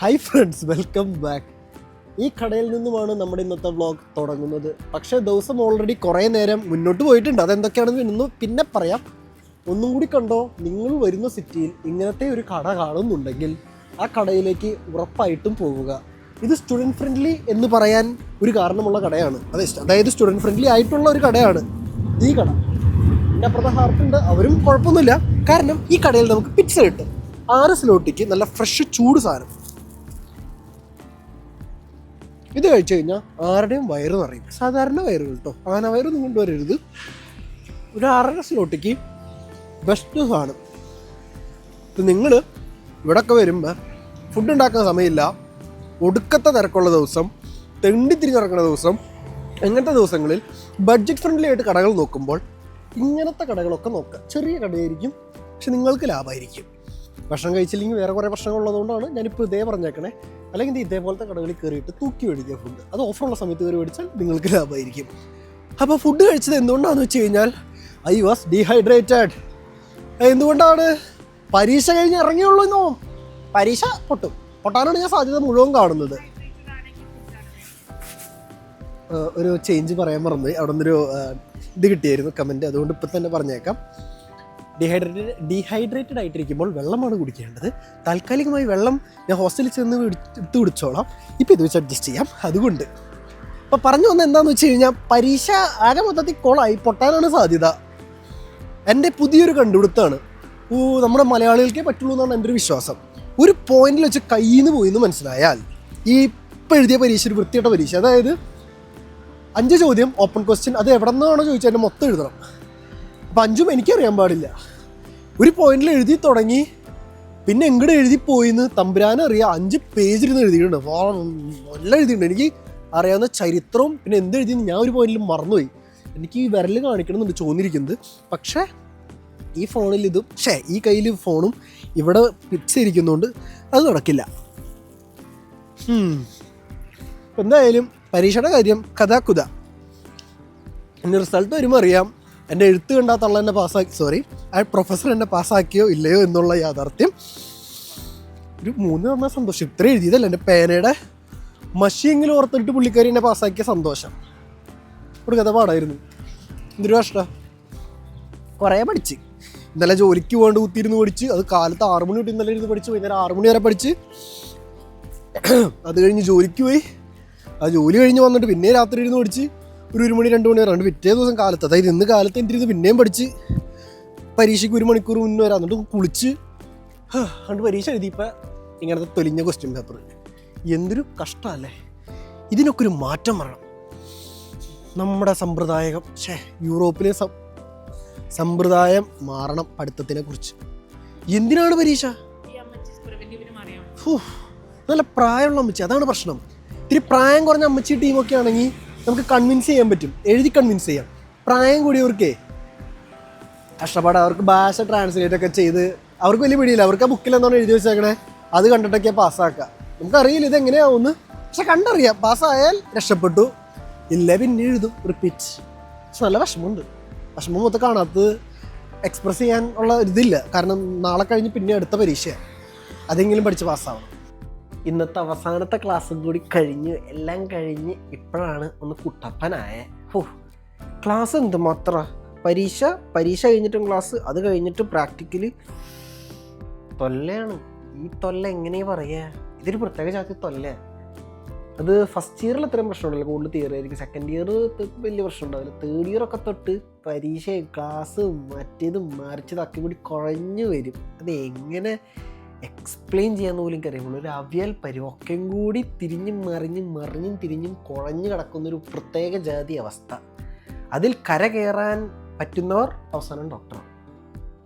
Hi friends welcome back ഈ കടയിൽ നിന്നുമാണ് നമ്മുടെ ഇന്നത്തെ വ്ളോഗ് തുടങ്ങുന്നത്. പക്ഷേ ദിവസം ഓൾറെഡി കുറേ നേരം മുന്നോട്ട് പോയിട്ടുണ്ട്. അതെന്തൊക്കെയാണെന്ന് ഇന്ന് പിന്നെ പറയാം. ഒന്നും കൂടി കണ്ടോ നിങ്ങൾ വരുന്ന സിറ്റിയിൽ ഇങ്ങനത്തെ ഒരു കട കാണുന്നുണ്ടെങ്കിൽ ആ കടയിലേക്ക് ഉറപ്പായിട്ടും പോവുക. ഇത് സ്റ്റുഡന്റ് ഫ്രണ്ട്ലി എന്ന് പറയാൻ ഒരു കാരണമുള്ള കടയാണ്. അതെ അതായത് സ്റ്റുഡന്റ് ഫ്രണ്ട്ലി ആയിട്ടുള്ള ഒരു കടയാണ് ഈ കട. എന്റെ അപ്പുറത്തെ ഹാർട്ടുണ്ട് അവരും കുഴപ്പമൊന്നുമില്ല. കാരണം ഈ കടയിൽ നമുക്ക് പിസ്സ കിട്ടും. ആറ് സ്ലോട്ടിക്ക് നല്ല ഫ്രഷ് ചൂട് സാധനം. ഇത് കഴിച്ചു കഴിഞ്ഞാൽ ആരുടെയും വയറ് നിറയും. സാധാരണ വയറുകൾ കേട്ടോ. ആന വയറൊന്നും കൊണ്ടുവരരുത്. ഒരു ആറര സ്ലോട്ടിക്ക് ബെസ്റ്റ് സാധനം. ഇപ്പം നിങ്ങൾ ഇവിടൊക്കെ വരുമ്പോൾ ഫുഡ് ഉണ്ടാക്കാൻ സമയമില്ല. ഒടുക്കത്തെ തിരക്കുള്ള ദിവസം തെണ്ടി തിരിഞ്ഞിറങ്ങുന്ന ദിവസം അങ്ങനത്തെ ദിവസങ്ങളിൽ ബഡ്ജറ്റ് ഫ്രണ്ട്ലി ആയിട്ട് കടകൾ നോക്കുമ്പോൾ ഇങ്ങനത്തെ കടകളൊക്കെ നോക്കുക. ചെറിയ കടയായിരിക്കും പക്ഷെ നിങ്ങൾക്ക് ലാഭമായിരിക്കും ഭക്ഷണം കഴിച്ചില്ലെങ്കിൽ വേറെ കുറേ പ്രശ്നങ്ങളുള്ളതുകൊണ്ടാണ് ഞാനിപ്പോൾ ഇതേ പറഞ്ഞേക്കണേ. അല്ലെങ്കിൽ ഇത് ഇതേപോലത്തെ കടകളിൽ കയറിയിട്ട് തൂക്കി മേടിക്കുക ഫുഡ് അത് ഓഫറുള്ള സമയത്ത് കയറി മേടിച്ചാൽ നിങ്ങൾക്ക് ലാഭമായിരിക്കും. അപ്പോൾ ഫുഡ് കഴിച്ചത് എന്തുകൊണ്ടാണെന്ന് വെച്ച് കഴിഞ്ഞാൽ ഐ വാസ് ഡീഹൈഡ്രേറ്റഡ് എന്തുകൊണ്ടാണ്? പരീക്ഷ കഴിഞ്ഞ് ഇറങ്ങിയുള്ളൂ എന്നോ പരീക്ഷ പൊട്ടും. പൊട്ടാനാണ് ഞാൻ സാധ്യത മുഴുവൻ കാണുന്നത്. ഒരു ചേഞ്ച് പറയാൻ മറന്നു അവിടെ നിന്നൊരു ഇത് കിട്ടിയായിരുന്നു കമന്റ് അതുകൊണ്ട് ഇപ്പം തന്നെ പറഞ്ഞേക്കാം. ഡീഹൈഡ്രേറ്റഡ് ഡീഹൈഡ്രേറ്റഡ് ആയിട്ടിരിക്കുമ്പോൾ വെള്ളമാണ് കുടിക്കേണ്ടത്. താൽക്കാലികമായി വെള്ളം ഞാൻ ഹോസ്റ്റലിൽ ചെന്ന് എടുത്ത് കുടിച്ചോളാം. ഇപ്പം ഇത് വെച്ച് അഡ്ജസ്റ്റ് ചെയ്യാം. അതുകൊണ്ട്. അപ്പോൾ പറഞ്ഞു വന്ന എന്താണെന്ന് വെച്ച് കഴിഞ്ഞാൽ പരീക്ഷ ആകെ മൊത്തത്തിൽ കോളായി. പൊട്ടാനാണ് സാധ്യത. എന്റെ പുതിയൊരു കണ്ടുപിടുത്താണ്. ഓ നമ്മുടെ മലയാളികൾക്കേ പറ്റുള്ളൂ എന്നാണ് എന്റെ ഒരു വിശ്വാസം. ഒരു പോയിന്റിൽ വെച്ച് കയ്യിൽ നിന്ന് പോയി എന്ന് മനസ്സിലായാൽ ഈ ഇപ്പം എഴുതിയ പരീക്ഷ ഒരു വൃത്തിയുടെ പരീക്ഷ. അതായത് അഞ്ച് ചോദ്യം ഓപ്പൺ ക്വസ്റ്റ്യൻ അത് എവിടെ നിന്നാണോ ചോദിച്ചാൽ മൊത്തം എഴുതണം. അപ്പം അഞ്ചും എനിക്കറിയാൻ പാടില്ല. ഒരു പോയിന്റിൽ എഴുതി തുടങ്ങി പിന്നെ എങ്ങടെ എഴുതി പോയിന്ന് തമ്പുരാനറിയാം അഞ്ച് പേജിലിരുന്ന് എഴുതിയിട്ടുണ്ട്. നല്ല എഴുതിയിട്ടുണ്ട്. എനിക്ക് അറിയാവുന്ന ചരിത്രവും പിന്നെ എന്ത് എഴുതിയെന്ന് ഞാൻ ഒരു പോയിന്റിൽ മറന്നുപോയി. എനിക്ക് ഈ വിരൽ കാണിക്കണമെന്നുണ്ട് ചോദിച്ചിരിക്കുന്നത്. പക്ഷേ ഈ ഫോണിൽ ഇതും ഷേ ഈ കയ്യിൽ ഫോണും ഇവിടെ പിടിച്ചിരിക്കുന്നതുകൊണ്ട് അത് നടക്കില്ല. എന്തായാലും പരീക്ഷയുടെ കാര്യം കഥാ കുത. റിസൾട്ട് വരുമ്പോൾ അറിയാം. എന്റെ എഴുത്ത് കണ്ടാ തള്ള എന്നെ പാസ്സാക്കി സോറി ആ പ്രൊഫസർ എന്നെ പാസ്സാക്കിയോ ഇല്ലയോ എന്നുള്ള യാഥാർത്ഥ്യം. ഒരു മൂന്ന് തന്ന സന്തോഷം. ഇത്ര എഴുതിയതല്ല എന്റെ പേനയുടെ? മഷിയെങ്കിലും ഓർത്തിട്ട് പുള്ളിക്കാരി എന്നെ പാസ്സാക്കിയ സന്തോഷം. ഒരു കഥ പാടായിരുന്നു. എന്തൊരു കഷ്ട. കുറേ പഠിച്ച്. ഇന്നലെ ജോലിക്ക് പോകേണ്ട കുത്തിയിരുന്ന് പഠിച്ച്. അത് കാലത്ത് ആറു മണി തൊട്ട് ഇന്നലെ ഇരുന്ന് പഠിച്ച്. വൈകുന്നേരം ആറു മണി വരെ പഠിച്ച്. അത് കഴിഞ്ഞ് ജോലിക്ക് പോയി. ആ ജോലി കഴിഞ്ഞ് വന്നിട്ട് പിന്നെ രാത്രി ഇരുന്ന് പഠിച്ച്. ഒരു ഒരു മണി രണ്ട് മണി വരെ ഉണ്ട് പിറ്റേ ദിവസം കാലത്ത്. അതായത് ഇന്ന് കാലത്ത് എന്റെ പിന്നെയും പഠിച്ച് പരീക്ഷയ്ക്ക് ഒരു മണിക്കൂർ മുന്നേ വരാം. എന്നിട്ട് കുളിച്ച് അതുകൊണ്ട് പരീക്ഷ എഴുതിയപ്പോൾ ഇങ്ങനത്തെ തൊലിഞ്ഞ ക്വസ്റ്റ്യൻ പേപ്പർ എന്തൊരു കഷ്ടമല്ലേ ഇതിനൊക്കെ ഒരു മാറ്റം വരണം. നമ്മുടെ സമ്പ്രദായം ഛേ യൂറോപ്പിലെ സമ്പ്രദായം മാറണം പഠിത്തത്തിനെ കുറിച്ച്. എന്തിനാണ് പരീക്ഷ? നല്ല പ്രായമുള്ള അമ്മച്ചി. അതാണ് പ്രശ്നം. ഇത്തിരി പ്രായം കുറഞ്ഞ അമ്മച്ചി ടീമൊക്കെ ആണെങ്കിൽ നമുക്ക് കൺവിൻസ് ചെയ്യാൻ പറ്റും. എഴുതി കൺവിൻസ് ചെയ്യാം. പ്രായം കൂടിയവർക്കേ കഷ്ടപ്പാട്. അവർക്ക് ഭാഷ ട്രാൻസ്ലേറ്റ് ഒക്കെ ചെയ്ത് അവർക്ക് വലിയ പിടിയില്ല. അവർക്ക് ആ ബുക്കിൽ എന്താണ് എഴുതി വെച്ചേക്കണേ? അത് കണ്ടിട്ടൊക്കെ പാസ്സാക്കുക നമുക്കറിയില്ല ഇത് എങ്ങനെയാവുമെന്ന് പക്ഷെ കണ്ടറിയാം. പാസ്സായാൽ രക്ഷപ്പെട്ടു. ഇല്ല പിന്നെ എഴുതും. റിപ്പീറ്റ് പക്ഷെ നല്ല വിഷമമുണ്ട്. വിഷമം മൊത്തം കാണാത്തത് എക്സ്പ്രസ് ചെയ്യാൻ ഉള്ള ഇതില്ല. കാരണം നാളെ കഴിഞ്ഞ് പിന്നെ അടുത്ത പരീക്ഷയാണ് അതെങ്കിലും പഠിച്ച് പാസ്സാവണം ഇന്നത്തെ അവസാനത്തെ ക്ലാസ്സും കൂടി കഴിഞ്ഞ് എല്ലാം കഴിഞ്ഞ് ഇപ്പോഴാണ് ഒന്ന് കുട്ടപ്പനായേ. ഹോ ക്ലാസ് എന്ത് മാത്ര പരീക്ഷ പരീക്ഷ കഴിഞ്ഞിട്ടും ക്ലാസ് അത് കഴിഞ്ഞിട്ട് പ്രാക്ടിക്കലി തൊല്ലയാണ്. ഈ തൊല്ല എങ്ങനെയാ പറയുക ഇതൊരു പ്രത്യേക ജാതി തൊല്ല. അത് ഫസ്റ്റ് ഇയറിൽ അത്രയും പ്രശ്നമുണ്ടല്ലോ കൂടുതൽ തിയറി ആയിരിക്കും. സെക്കൻഡ് ഇയർ വലിയ പ്രശ്നം ഉണ്ടാവില്ല തേർഡ് ഇയർ ഒക്കെ തൊട്ട് പരീക്ഷയും ക്ലാസ്സും മറ്റേതും മറിച്ചതൊക്കെ കൂടി കുറഞ്ഞു വരും. അത് എങ്ങനെ എക്സ്പ്ലെയിൻ ചെയ്യാൻ പോലും അറിയുള്ളൂ ഒരു അവിയൽ ഒക്കെ കൂടി തിരിഞ്ഞും മറിഞ്ഞും മറിഞ്ഞും തിരിഞ്ഞും കുഴഞ്ഞു കിടക്കുന്ന ഒരു പ്രത്യേക ജാതി അവസ്ഥ. അതിൽ കര കയറാൻ പറ്റുന്നവർ അവസാനം ഡോക്ടറാണ്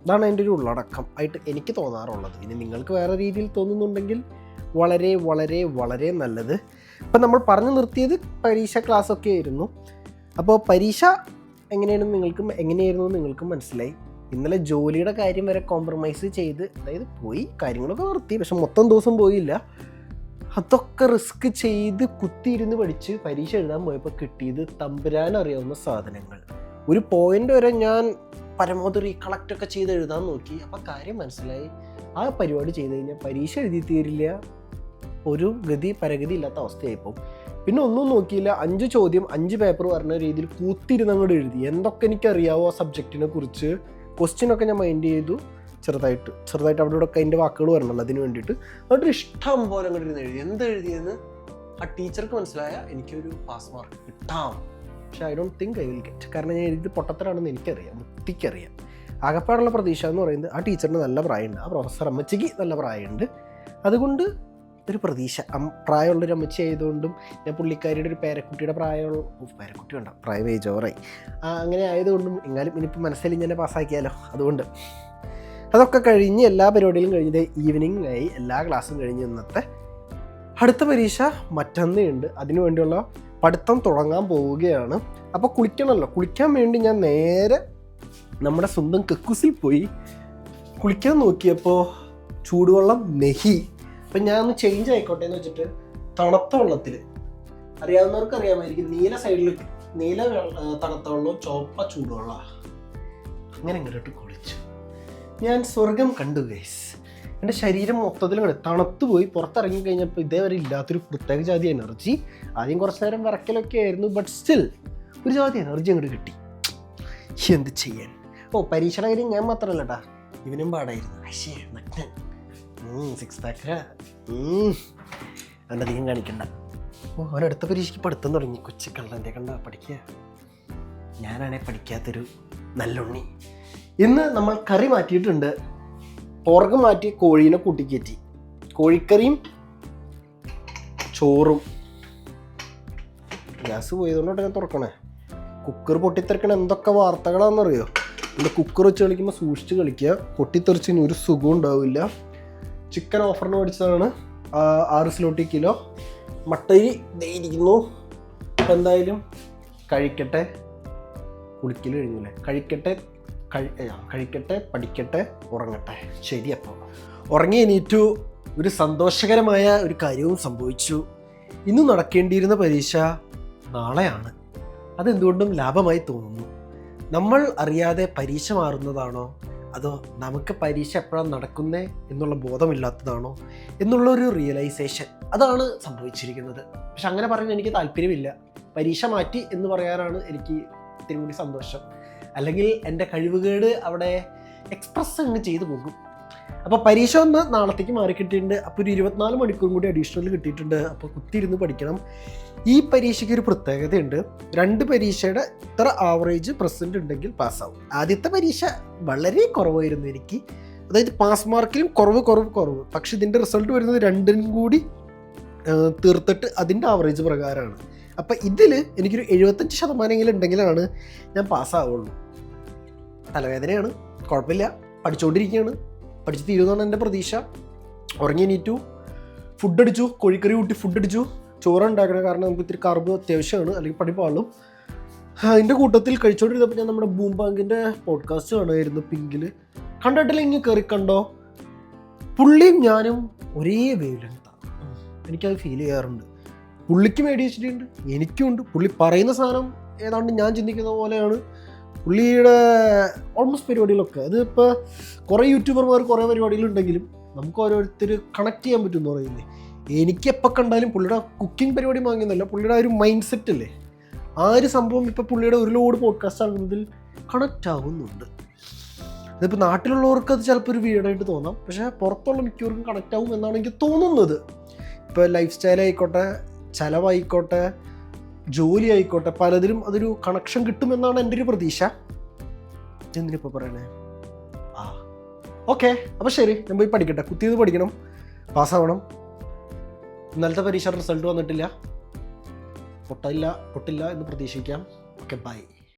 ഇതാണ് എന്റെ ഒരു ഉള്ളടക്കം ആയിട്ട് എനിക്ക് തോന്നാറുള്ളത്. ഇനി നിങ്ങൾക്ക് വേറെ രീതിയിൽ തോന്നുന്നുണ്ടെങ്കിൽ വളരെ വളരെ വളരെ നല്ലത്. ഇപ്പം നമ്മൾ പറഞ്ഞു നിർത്തിയത് പരീക്ഷ ക്ലാസ്സൊക്കെ ആയിരുന്നു. അപ്പോൾ പരീക്ഷ എങ്ങനെയാണെന്ന് നിങ്ങൾക്കും എങ്ങനെയായിരുന്നു നിങ്ങൾക്കും മനസ്സിലായി. ഇന്നലെ ജോലിയുടെ കാര്യം വരെ കോംപ്രമൈസ് ചെയ്ത് അതായത് പോയി കാര്യങ്ങളൊക്കെ നിർത്തി പക്ഷെ മൊത്തം ദിവസം പോയില്ല. അതൊക്കെ റിസ്ക് ചെയ്ത് കുത്തിയിരുന്ന് പഠിച്ച് പരീക്ഷ എഴുതാൻ പോയപ്പോൾ കിട്ടിയത് തമ്പുരാൻ അറിയാവുന്ന സാധനങ്ങൾ. ഒരു പോയിന്റ് വരെ ഞാൻ പരമാവധി റീകളക്ട് ഒക്കെ ചെയ്ത് എഴുതാൻ നോക്കി. അപ്പം കാര്യം മനസ്സിലായി. ആ പരിപാടി ചെയ്ത് കഴിഞ്ഞാൽ പരീക്ഷ എഴുതി തീരില്ല. ഒരു ഗതി പരഗതി ഇല്ലാത്ത അവസ്ഥയായിപ്പോൾ പിന്നെ ഒന്നും നോക്കിയില്ല. അഞ്ച് ചോദ്യം അഞ്ച് പേപ്പർ പറഞ്ഞ രീതിയിൽ കൂത്തിരുന്ന് അങ്ങോട്ട് എഴുതി. എന്തൊക്കെ എനിക്കറിയാവോ ആ സബ്ജക്റ്റിനെ കുറിച്ച്? ക്വസ്റ്റ്യനൊക്കെ ഞാൻ മൈൻഡ് ചെയ്തു. ചെറുതായിട്ട് ചെറുതായിട്ട് അവിടെ ഇവിടെ അതിന്റെ വാക്കുകൾ വരണമല്ലോ അതിന് വേണ്ടിയിട്ട്. അതുകൊണ്ട് ഇഷ്ടം പോലെ അങ്ങോട്ട് എഴുതി. എന്ത് എഴുതിയെന്ന് ആ ടീച്ചർക്ക് മനസ്സിലായ എനിക്കൊരു പാസ് മാർക്ക് കിട്ടാം. പക്ഷേ I don't think I will get കാരണം ഞാൻ എഴുതി പൊട്ടത്തരാണെന്ന് എനിക്കറിയാം വൃത്തിക്കറിയാം ആകപ്പാടുള്ള പ്രതീക്ഷ എന്ന് പറയുന്നത് ആ ടീച്ചറിന് നല്ല പ്രായമുണ്ട് ആ പ്രൊഫസർ അമ്മച്ചിക്ക് നല്ല പ്രായമുണ്ട്. അതുകൊണ്ട് ഒരു പ്രതീക്ഷ. പ്രായമുള്ളൊരു അമ്മച്ചി ആയതുകൊണ്ടും ഞാൻ പുള്ളിക്കാരിയുടെ ഒരു പേരക്കുട്ടിയുടെ പ്രായമുള്ള പേരക്കുട്ടി വേണ്ട പ്രായം ഏജ് ഓവറായി അങ്ങനെ ആയതുകൊണ്ടും എങ്ങാനും ഇനിയിപ്പോൾ മനസ്സിൽ ഇങ്ങനെ പാസ്സാക്കിയാലോ? അതുകൊണ്ട്. അതൊക്കെ കഴിഞ്ഞ് എല്ലാ പരിപാടികളും കഴിഞ്ഞത് ഈവനിങ് ആയി. എല്ലാ ക്ലാസ്സും കഴിഞ്ഞ് ഇന്നത്തെ അടുത്ത പരീക്ഷ മറ്റന്നേ ഉണ്ട് അതിനു വേണ്ടിയുള്ള പഠിത്തം തുടങ്ങാൻ പോവുകയാണ്. അപ്പോൾ കുളിക്കണമല്ലോ കുളിക്കാൻ വേണ്ടി ഞാൻ നേരെ നമ്മുടെ സ്വന്തം കക്കൂസിൽ പോയി കുളിക്കാൻ നോക്കിയപ്പോൾ ചൂടുവെള്ളം നെഹി. അപ്പം ഞാൻ ഒന്ന് ചേഞ്ച് ആയിക്കോട്ടെ എന്ന് വെച്ചിട്ട് തണുത്ത വെള്ളത്തിൽ അറിയാവുന്നവർക്ക് അറിയാമായിരിക്കും നീല സൈഡിൽ നീല തണുത്ത വെള്ളവും ചുവപ്പ ചൂടുവെള്ളമാണ് അങ്ങനെ ഇങ്ങോട്ട് കുളിച്ചു. ഞാൻ സ്വർഗം കണ്ടു ഗൈസ് എന്റെ ശരീരം മൊത്തത്തിൽ ഇങ്ങനെ തണുത്തു പോയി. പുറത്തിറങ്ങി കഴിഞ്ഞപ്പോൾ ഇതേവരെ ഇല്ലാത്തൊരു പ്രത്യേക ജാതി എനർജി ആദ്യം കുറച്ച് നേരം വിറക്കലൊക്കെ ആയിരുന്നു ബട്ട് സ്റ്റിൽ ഒരു ജാതി എനർജി അങ്ങോട്ട് കിട്ടി. എന്ത് ചെയ്യാൻ? ഓ പരീക്ഷണ കാര്യം ഞാൻ മാത്രമല്ല കേട്ടാ ഇവനും പാടായിരുന്നു. നഗ്നൻ. സിക്സ് പാക്ക് അധികം കാണിക്കണ്ട. ഓ അവൻ അടുത്ത പരീക്ഷയ്ക്ക് പഠിത്തം തുടങ്ങി. കൊച്ചു കള്ളന്റെ കണ്ട പഠിക്കുക. ഞാനാണെ പഠിക്കാത്തൊരു നല്ലുണ്ണി. ഇന്ന് നമ്മൾ കറി മാറ്റിയിട്ടുണ്ട്. പുറകു മാറ്റി കോഴീനെ കൂട്ടിക്കയറ്റി കോഴിക്കറിയും ചോറും. ഗ്യാസ് പോയതുകൊണ്ടോട്ട് ഞാൻ തുറക്കണേ. കുക്കർ പൊട്ടിത്തെറിക്കണ എന്തൊക്കെ വാർത്തകളാണെന്നറിയോ? എന്റെ കുക്കർ വെച്ച് കളിക്കുമ്പോൾ സൂക്ഷിച്ച് കളിക്കുക. പൊട്ടിത്തെറിച്ചതിന് ഒരു സുഖം ഉണ്ടാവില്ല. ചിക്കൻ ഓഫറിന് മേടിച്ചതാണ്. ആറ് സ്ലോട്ടി കിലോ. മട്ടരി ഇരിക്കുന്നു. എന്തായാലും കഴിക്കട്ടെ. കുളിക്കൽ കഴിഞ്ഞില്ലേ? കഴിക്കട്ടെ കഴി കഴിക്കട്ടെ പഠിക്കട്ടെ ഉറങ്ങട്ടെ. ശരി അപ്പോൾ. ഉറങ്ങി എണീറ്റു ഒരു സന്തോഷകരമായ ഒരു കാര്യവും സംഭവിച്ചു. ഇന്ന് നടക്കേണ്ടിയിരുന്ന പരീക്ഷ നാളെയാണ്. അതെന്തുകൊണ്ടും ലാഭമായി തോന്നുന്നു. നമ്മൾ അറിയാതെ പരീക്ഷ മാറുന്നതാണോ? അതോ നമുക്ക് പരീക്ഷ എപ്പോഴാണ് നടക്കുന്നേ എന്നുള്ള ബോധമില്ലാത്തതാണോ എന്നുള്ളൊരു റിയലൈസേഷൻ അതാണ് സംഭവിച്ചിരിക്കുന്നത്. പക്ഷെ അങ്ങനെ പറയാൻ എനിക്ക് താല്പര്യമില്ല. പരീക്ഷ മാറ്റി എന്ന് പറയാനാണ് എനിക്ക് ഇത്തിരി കൂടി സന്തോഷം. അല്ലെങ്കിൽ എന്റെ കഴിവുകേട് അവിടെ എക്സ്പ്രസ് അങ്ങ് ചെയ്തു പോകും. അപ്പോൾ പരീക്ഷ ഒന്ന് നാളത്തേക്ക് മാറി കിട്ടിയിട്ടുണ്ട് അപ്പോൾ ഒരു ഇരുപത്തിനാല് മണിക്കൂറും കൂടി അഡീഷണൽ കിട്ടിയിട്ടുണ്ട്. അപ്പോൾ കുത്തിയിരുന്ന് പഠിക്കണം. ഈ പരീക്ഷയ്ക്ക് ഒരു പ്രത്യേകതയുണ്ട്. രണ്ട് പരീക്ഷയുടെ ഇത്ര ആവറേജ് പ്രസന്റ് ഉണ്ടെങ്കിൽ പാസ്സാവും ആദ്യത്തെ പരീക്ഷ വളരെ കുറവായിരുന്നു എനിക്ക്. അതായത് പാസ് മാർക്കിലും കുറവ് കുറവ് കുറവ്. പക്ഷെ ഇതിന്റെ റിസൾട്ട് വരുന്നത് രണ്ടിനും കൂടി തീർത്തിട്ട് അതിന്റെ ആവറേജ് പ്രകാരമാണ്. അപ്പം ഇതിൽ എനിക്കൊരു എഴുപത്തഞ്ച് ശതമാനമെങ്കിലും ഉണ്ടെങ്കിലാണ് ഞാൻ പാസ്സാവുള്ളൂ തലവേദനയാണ്. കുഴപ്പമില്ല. പഠിച്ചുകൊണ്ടിരിക്കുകയാണ് പഠിച്ചു തീരുമെന്നാണ് എന്റെ പ്രതീക്ഷ. ഉറങ്ങി എണീറ്റു. ഫുഡ് അടിച്ചു. കോഴിക്കറി കൂട്ടി ഫുഡ് അടിച്ചു. ചോറ് ഉണ്ടാക്കണം കാരണം നമുക്ക് ഇത്തിരി കാർബ് അത്യാവശ്യമാണ്. അല്ലെങ്കിൽ പണി പാളും. അതിന്റെ കൂട്ടത്തിൽ കഴിച്ചുകൊണ്ടിരുന്നപ്പോൾ ഞാൻ നമ്മുടെ ബൂം ബാങ്കിന്റെ പോഡ്കാസ്റ്റ് കാണുമായിരുന്നു പിങ്കിൽ കണ്ടിട്ടില്ല ഇങ്ങനെ കയറി കണ്ടോ? പുള്ളിയും ഞാനും ഒരേ വേവ് എനിക്കത് ഫീൽ ചെയ്യാറുണ്ട്. പുള്ളിക്ക് എനിക്കും ഉണ്ട്. പുള്ളി പറയുന്ന സാധനം ഏതാണ്ട് ഞാൻ ചിന്തിക്കുന്ന പോലെയാണ്. പുള്ളിയുടെ ഓൾമോസ്റ്റ് പരിപാടികളൊക്കെ അത് ഇപ്പോൾ കുറേ യൂട്യൂബർമാർ കുറേ പരിപാടികളുണ്ടെങ്കിലും നമുക്ക് ഓരോരുത്തർ കണക്ട് ചെയ്യാൻ പറ്റുമെന്ന് പറയുന്നത്. എനിക്ക് എപ്പോൾ കണ്ടാലും പുള്ളിയുടെ കുക്കിംഗ് പരിപാടി വാങ്ങിയെന്നല്ല പുള്ളിയുടെ ഒരു മൈൻഡ് സെറ്റ് അല്ലേ? ആ ഒരു സംഭവം ഇപ്പോൾ പുള്ളിയുടെ ഒരു ലോഡ് പോഡ്കാസ്റ്റ് ആകുന്നതിൽ കണക്റ്റ് ആകുന്നുണ്ട് അതിപ്പോൾ നാട്ടിലുള്ളവർക്ക് അത് ചിലപ്പോൾ ഒരു വീടായിട്ട് തോന്നാം. പക്ഷേ പുറത്തുള്ള മിക്കവർക്കും കണക്റ്റ് ആകും എന്നാണ് എനിക്ക് തോന്നുന്നത്. ഇപ്പോൾ ലൈഫ് സ്റ്റൈൽ ആയിക്കോട്ടെ ചിലവായിക്കോട്ടെ ജോലി ആയിക്കോട്ടെ പലതിലും അതൊരു കണക്ഷൻ കിട്ടുമെന്നാണ് എന്റെ ഒരു പ്രതീക്ഷ. എന്തിനിപ്പോൾ പറയണേ? ആ ഓക്കെ അപ്പോൾ ശരി ഞാൻ പോയി പഠിക്കട്ടെ. കുത്തിയത് പഠിക്കണം പാസ്സാവണം ഇന്നലത്തെ പരീക്ഷ റിസൾട്ട് വന്നിട്ടില്ല. പൊട്ടില്ല പൊട്ടില്ല എന്ന് പ്രതീക്ഷിക്കാം. Okay bye